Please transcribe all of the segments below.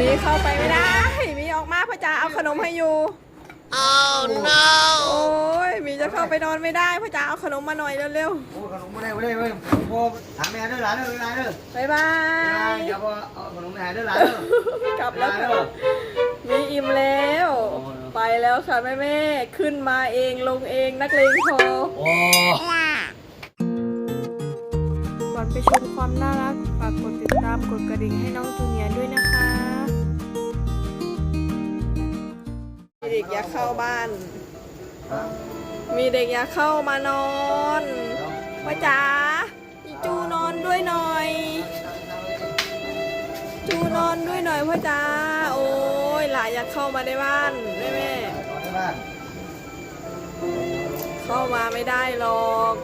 มีเข้าไปไม่ได้ มีออกมาพ่อจ๋าเอาขนมให้อยู่ Oh no! โอ้ยมีจะเข้าไปนอนไม่ได้พ่อจ๋าเอาขนมมาหน่อยเร็วโอ้ขนมไม่ได้ไม่ได้เว้ยพ่อถามแม่เด้อหลานเด้อหลานเด้อๆบ๊ายบาหลานยอย่าพ่อเอาขนมไปให้เด้อหลานเด้อกลับแล้วค่ะมีอิ่มแล้วไปแล้วค่ะแม่แม่ๆขึ้นมาเองลงเองนักเลงพอ โอ้ ก่อนไปชมความน่ารัก ฝากกดติดตามกดกระดิ่งให้น้องจูเนียร์ด้วยนะคะ เด็กอยากเข้าบ้าน มีเด็กอยากเข้ามานอนพ่อจ๋าอีจูนอนด้วยหน่อย จูนอนด้วยหน่อยพ่อจ๋าโอ้ยหลานอยากเข้ามาในบ้านแม่แม่นอนที่บ้านๆเข้ามาไม่ได้หรอก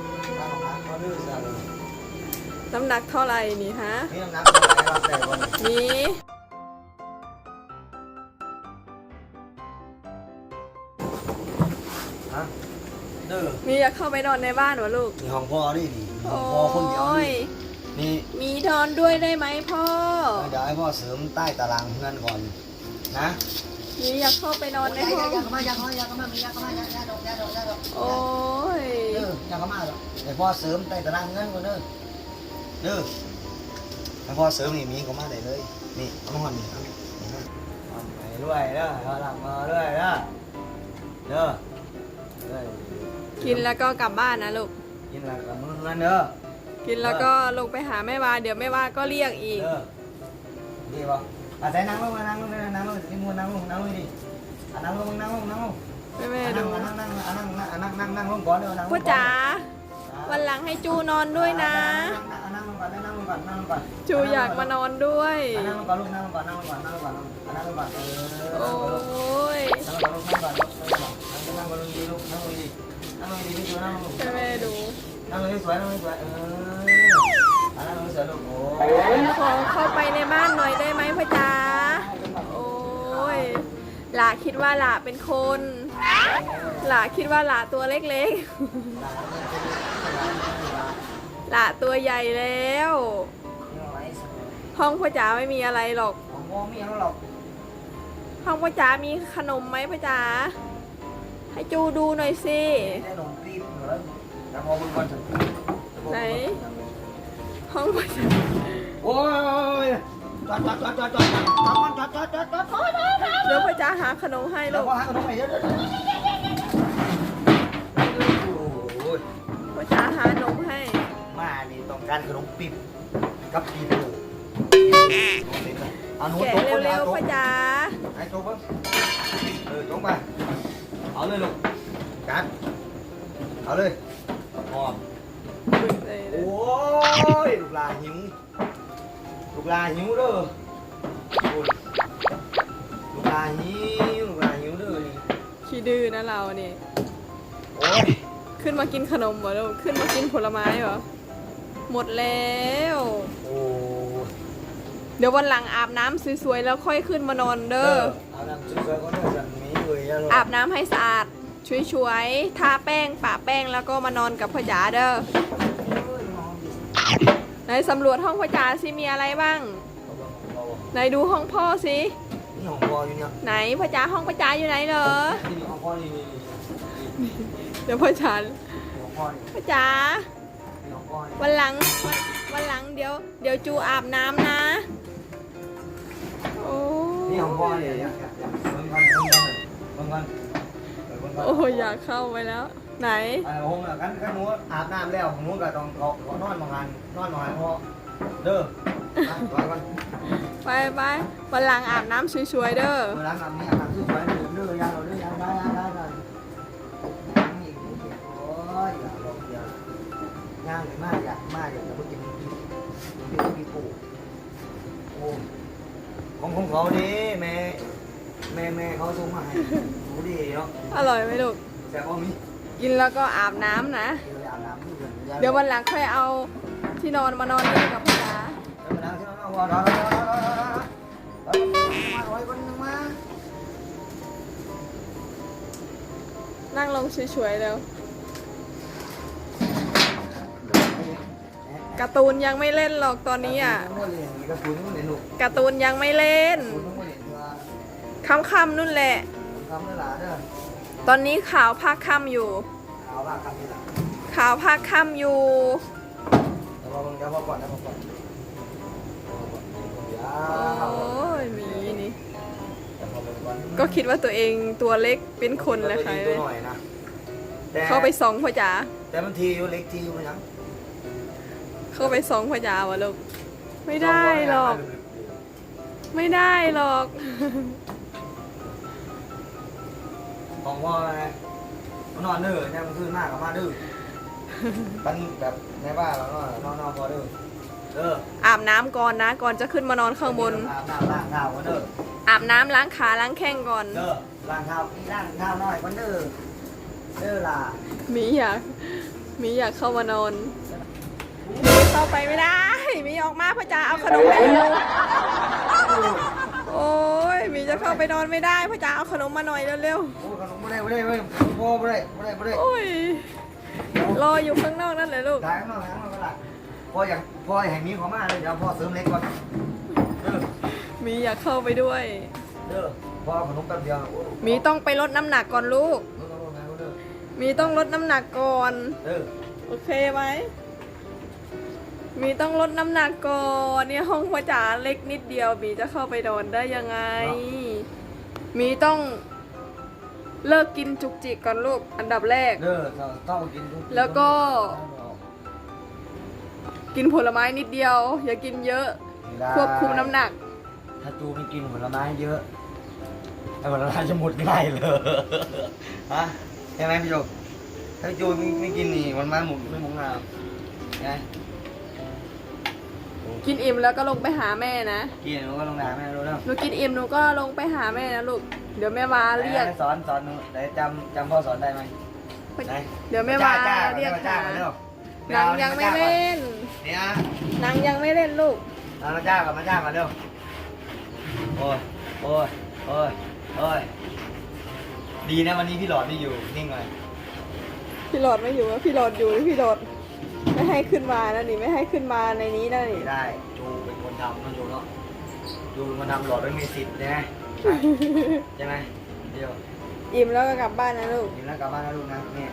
เขาดื้อซะเลยน้ำหนักเท่าไหร่นี่ฮะนี่ ดื้อมีอยากเข้าไปนอนในบ้านวะลูกนี่ของพ่อนี่ดิขโอองพ่อคนเดียว้นี่ยนี่มีทอนด้วยได้ไหมพ่อเดี๋ยวให้พ่อเสริมใต้ตารางเงินก่อนนะมีอยากเข้าไปนอนในห้องยากมายากมายากมายากมายากยากดอกยากดอกยากดอกโอ้ยเด้อยากมาหรอกเดี๋ยวพ่อเสริมใต้ตารางเงินก่อนเด้อเด้อให้พ่อเสริมนี่มีก็มาได้เลยนี่เอามาห่อนนี่เอาห่อนไปเรื่อยเด้อเอาหลังมาเรื่อยเด้อเด้อเด้อ กินแล้วก็กลับบ้านนะลูก กินแล้วกับมือเงินเด้อกินแล้วก็ลงไปหาแม่วาเดี๋ยวแม่วาก็เรียกอีก เด้อดีป่ะอาศัยนั่งลงมานั่งลงเลยนั่งลงที่มือนั่งลงนั่งลงดิอะนั่งลงนั่งลงนั่งลงแม่แม่อะดู นั่งนั่งนั่งอะนั่งนั่งนั่งนั่งนั่งลงก่อนเด้อนั่งลงก่พ่อนจ๋าวันหลังให้จูนอนด้วยนะ นั่งลงก่อนนั่งลงก่อนนั่งลงก่อนจูอยากมานอนด้วยอะนั่งลงก่อนลูกนั่งลงก่อนนั่งลงก่อนนั่งลงก่อนนั่งลงก่อนเออโอ้ยนั่งลงก่อนลูกนั่งก่อนนั่งก่อนนั่งก่อนนั่งดีลูกนั่งดี นั่งดีไม่จูนั่งลงแม่แม่ดูนั่งลยสวยนั่งลยสวยเออนั่งลยสวยลูกโอ้ยขอเข้าไปในบ้านหน่อยได้ไหมพ่อจ๋าโอ้ยหลาคิดว่าหลาเป็นคน หลาคิดว่าหลาตัวเล็กๆ หลาตัวใหญ่แล้ว ห้องพ่อจ๋าไม่มีอะไรหรอกห้องพ่อจ๋ามีขนมไหมพ่อจ๋า ให้จูดูหน่อยสิได้หนมปี๊บเหรอแต่พอเป็นวันถึงไหน ห้องพ่อจ๋าโอ้ยจอดจอดจอดจอดจอดจอดจอดจอดจอดจอดจอดเดี๋ยวพ่อจ๋าหาขนมให้แล้ลูวกก็หาขนมไปเยอะๆโอ้ยพ่อจ๋าหาขนมให้ มานี่ต้องการขนมปี๊บกับปีโป้เอาหนูแกะโต๊ะเร็วๆพ่อจ๋าไอ้โต๊ะเพิ่มเออโต๊ะไป เอาเลยลูกกันเอาเลยพร้อมบึกเลยเด้อโอ้ยลูกลาหิวลูกลาหิวเด้อโอ้ยลูกลาหิวลูกลาหิวเด้อนี่ขี้ดื้อนะเราเนี่ยโอ้ยขึ้นมากินขนมเหรอลูกขึ้นมากินผลไม้เหรอหมดแล้ว โอ้ยเดี๋ยววันหลังอาบน้ำสวยๆแล้วค่อยขึ้นมานอนเด้อ เอาน้ำซุปเกลือก็ได้จั อาบน้ำให้สะอาดช่วยๆทาแป้งปะแป้งแล้วก็มานอนกับพ่อจ๋าเด้อไหนสำรวจห้องพ่อจ๋าสิมีอะไรบ้างไหนดูห้องพ่อสินี่ของพ่ออยู่เนี่ยไหนพ่อจ๋าห้องพ่อจ๋าอยู่ไหนเหรอนี่ของพ่อนี่นี่นี่เดี๋ยวพ่อจ๋านี่ของพ่อนี่พ่อจ๋านี่ของพ่อนี่วันหลังวันวันหลังเดี๋ยว เดี๋ยวจูอาบน้ำนะโอ้นี่ของพ่อนี่เนี่ย เบิ่งก่อนเบิ่งก่อนเบิ่งก่อนเบิ่งก่อนโอ้ยอยากเข้าไปแล้ว ไหน ไอ้โฮมน่ะกันกันหนูอาบน้ำแล้วของหนูก็ต้องเขาเขานอนมางานนอนมางานพ่อเด้ออะไปก่อนไปไปวันหลังอาบน้ำสวยๆเด้อ เวลาอาบนี่อาบน้ำสวยๆเด้อเด้อยาเราเด้อยาได้ยาได้ได้ยังอีกนิดเดียวโอ้ยอย่าลงอย่าย่างเลยมากอยากมากอยากจะไปกินกินกินกินปูโอ้ของของเขาดิแม่ แม่แม่เขาส่งมาให้ดูดีเนาะอร่อยไหมลูก แต่ว่ามีกินแล้วก็อาบน้ำนะ เดี๋ยวอาบน้ำที่อื่นเดี๋ยววันหลังค่อยเอาที่นอนมานอนด้วยกับพ่อจ๋าเดี๋ยววันหลังที่เราเอารอรอรอรอรอรอมาร้อยคนหนึงมานั่งลงสวยๆแล้วการ์ตูนยังไม่เล่นหรอกตอนนี้อะกระสุนมันเลยลูกการ์ตูนยังไม่เล่น กระสุนมันเลย ค่ำๆนู่นแหละคำนี่หล่ะเด้อตอนนี้ขาวภาคค่ำอยู่ เอาว่าคำนี่หล่ะขาวภาคค่ำอยู่ เดี๋ยวพอเดี๋ยวพอก่อนเดี๋ยวพอก่อนเดี๋ยวโอ้ยหมีนี่ เดี๋ยวพอก่อนก็คิดว่าตัวเองตัวเล็กเป็นคนแหละค่ะตัวหน่อยนะแต่เข้าไปส่องพ่อจ๋าแต่มันทีอยู่เล็กทีอยู่มันยังเข้าไปส่องพ่อจ๋าวะลูกไม่ได้หรอก ไม่ได้หรอก ของพ่อไงมันนอนดื้อเนี่ยมันขึ้นมากกับมาดื้อมันแบบในบ้านเราก็นอนนอนพอดื้อเอออาบน้ำก่อนนะ ก่อนจะขึ้นมานอนข้างบน อาบน้ำล้างเท้ากันเด้ออาบน้ำล้างขาล้างแข้งก่อน เด้อล้างเท้าล้างเท้าหน่อยกันเด้อเด้อล่ะหมีอยากหมีอยากเข้ามานอนหมีเข้าไปไม่ได้หมีออกมาพ่อจ๋าเอาขนมให้ดูโอ้ยห มีจะเข้าไปนอนไม่ได้พ่อจ๋าเอาขนมมาหน่อยเร็วโอ้ขนมไม่ได้ไม่ได้ไม่ได้โอ้ไม่ได้ไม่ได้ไม่ได้ๆโอ้ยรออยู่ข้างนอกนั่นเลยลูกถ่ายข้างนอกถ่ายข้างนอกก็ได้พ่ออยากพ่อแห่งนี้ขอมาเลยเดี๋ยวพ่อเสริมเล็กก่อนเด้อมีอยากเข้าไปด้วย เด้อพ่อขนมแป๊บเดียวโอ้มีต้องไปลดน้ำหนักก่อนลูก เด้อมีต้องลดน้ำหนักก่อน เด้อโอเคไหม มีต้องลดน้ำหนักก่อนเนี่ยห้องพ่อจ๋าเล็กนิดเดียวมีจะเข้าไปนอนได้ยังไง มีต้องเลิกกินจุกจิกก่อนลูกอันดับแรก เด้อต้องกินทุกแล้วก็ กินผลไม้นิดเดียว อย่ากินเยอะควบคุมน้ำหนัก ถ้าจูไม่กินผลไม้เยอะไอ้ผลไม้จะหมดง่ายเลยฮะใช่ไหมพี่โจถ้าจูไม่ไม่กินนี่ผลไม้หมดไม่หมดงามไง กินอิ่มแล้วก็ลงไปหาแม่นะกินหนูก็ลงน้ำแม่รู้แล้วหนูกินอิ่มหนูก็ลงไปหาแม่นะลูก เดี๋ยวแม่มาเรียก สอนสอนหนูไหนจำจำพ่อสอนได้ไหมไหนเดี๋ยวแม่มาจ้จ้เรียกจ้าหาเร็วนางยังไม่เล่นเนี่ยนางยังไม่เล่นลูกเอามาจ้าก่อนมาจ้าก่อนเร็วโอ้ยโอ้ยโอ้ยโอ้ยดีนะวันนี้พี่หลอดไม่อยู่นิ่งเลยพี่หลอดไม่อยู่อะพี่หลอดอยู่พี่หลอด ไม่ให้ขึ้นมานะนี่ไม่ให้ขึ้นมาในนี้นะนี่ไม่ได้จูเป็นคนทำนะจูเนาะจูเป็นคนทำหลอดไม่มีสิทธิ์ใช่ไหมใช่ไหมเดี๋ยวอิ่มแล้วก็กลับบ้านนะลูก กินแล้วกลับบ้านนะลูกนะนี่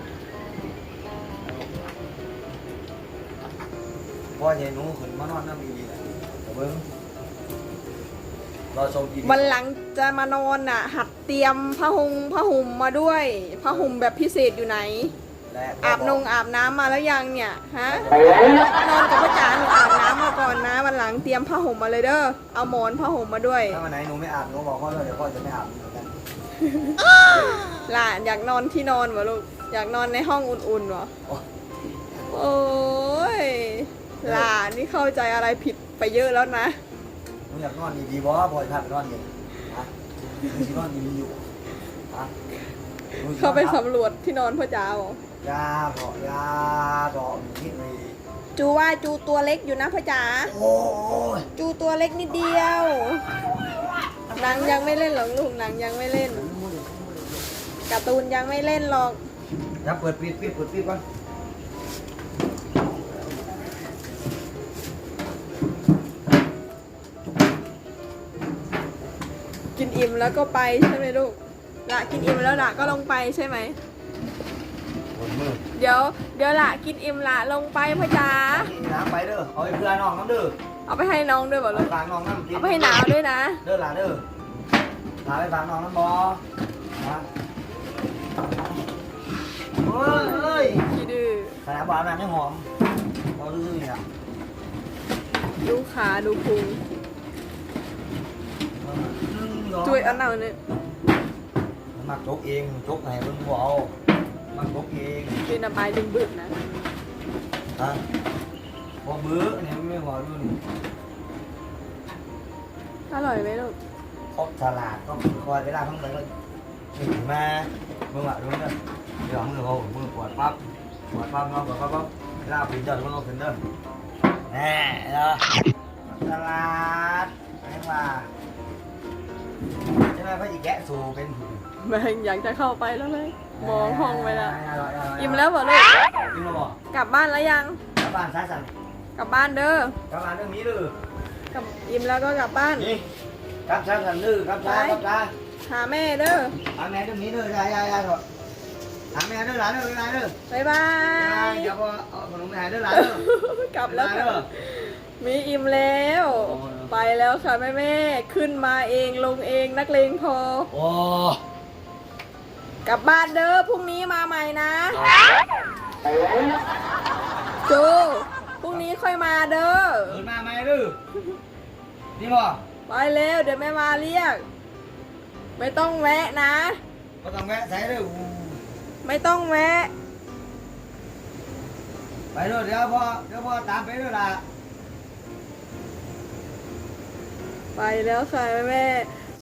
พ่อใหญ่หนูขึ้นมานอนน้ำอีกอะเดี๋ยวเบิ้งรอชมอีกวันหลังจะมานอนน่ะ หัดเตรียมผ้าห่มผ้าห่มมาด้วยผ้าห่มแบบพิเศษอยู่ไหน และอาบนงอาบน้ำมาแล้วยังเนี่ย ฮะ นอนกับพ่อจ๋าหนูอาบน้ำมาก่อนนะ วันหลังเตรียมผ้าห่มมาเลยเด้อ เอาหมอนผ้าห่มมาด้วย ถ้าวันไหนหนูไม่อาบหนูบอกพ่อเลยเดี๋ยวพ่อจะไม่อาบเหมือนกันหลานอยากนอนที่นอนวะลูก อยากนอนในห้องอุ่นๆวะโอ้โอ้ยหลานนี่เข้าใจอะไรผิดไปเยอะแล้วนะ หนูอยากนอนดีๆบ่พ่อจะพาไปนอนเย็นฮะหนูจะนอนดีๆอยู่ฮะหนูจะนอน เข้าไปสำรวจที่นอนพ่อจ๋าบอก ยาเกาะยาเกาะมีที่มีจูว่าจูตัวเล็กอยู่นะพ่อจ๋า โอ้ยจูตัวเล็กนิดเดียว หนังยังไม่เล่นหรอกลูกหนังยังไม่เล่น การ์ตูนยังไม่เล่นหรอก อย่าเปิดปิดปิดเปิดปิดก่อนกินอิ่มแล้วก็ไปใช่ไหมลูกละกินอิ่มแล้วละก็ลงไปใช่ไหม บนมือเดี๋ยวเดี๋ยวละกินอิ่มละลงไปพ่อจ๋ากินน้ำไปเด้อเอาไปเพื่อน้องน้ำเด้อเอาไปให้น้องด้วยบ่เอาลูไปกฝากน้องน้ำกินเอาไปให้หนาวด้วยนะ เด้อหลานเด้อหลานไปฝากน้องน้ำบอนะเฮ้ยเฮ้ยขี้ดื้อขนาดบานน้ำยังหอมเราดื้อๆนี่นะดูขาดูพุงช่วยเอันเอาเนี่ยมักจกเองจกไหนมึงบเอา มักจกเองเป็นระบายดึงบึกนะฮะพอบื้ออันนี้ไม่บอกดูนี่อร่อยไหมลูกครบฉลาดก็คอยเวลาทั้งเลยก็ถึงมามึงอะดูเนี่ยเดี๋ยวมือเขามือปวดปั๊บปวดปั๊บงอปวดปั๊บปั๊บเวลาปีนเดินมึงเอาขึ้นเดินแน่เนาะฉลาดไม่ว่าใช่ไหมพระอีแกะสูเป็นหูแม่งอยากจะเข้าไปแล้วเลยมองห้องไปแล้วร่ยๆๆอิ่มแล้วเหรอลูก อิ่มแล้วบ่กลับบ้านแล้วยัง กลับบ้านซ้ายสั่นกลับบ้านเด้อกลับบ้านเรื่องนี้ดื้อกลับอิ่มแล้วก็กลับบ้าน นี่กลับซ้ายสั่นดื้อกลับซ้ายกลับซ้ายหาแม่เด้อหาแม่ตรงนี้เด้อยายยายยายก่อนหาแม่เด้อหลานเด้อหลานเด้อบ๊ายบายเดี๋ยวพอเอาขนมไปหาเด้อหลานเด้อกลับแล้วหานค่ะเด้อมีอิ่มแล้วโอ้ยไปแล้วค่ะแม่แม่ๆขึ้นมาเองลงเองนักเลงพอโอ้ กลับบ้านเด้อพรุ่งนี้มาใหม่นะจูพรุ่งนี้ค่อยมาเด้อเดินมาไหมเด้อนี่บ่ไปเร็วเดี๋ยวแม่มาเรียก ไม่ต้องแวะนะ ก็ต้องแวะใส่เด้ออู้ไม่ต้องแวะ ไปเด้อเดี๋ยวพ่อเดี๋ยวพ่อตามไปเด้อล่ะไปแล้วค่ะแม่แม่ๆ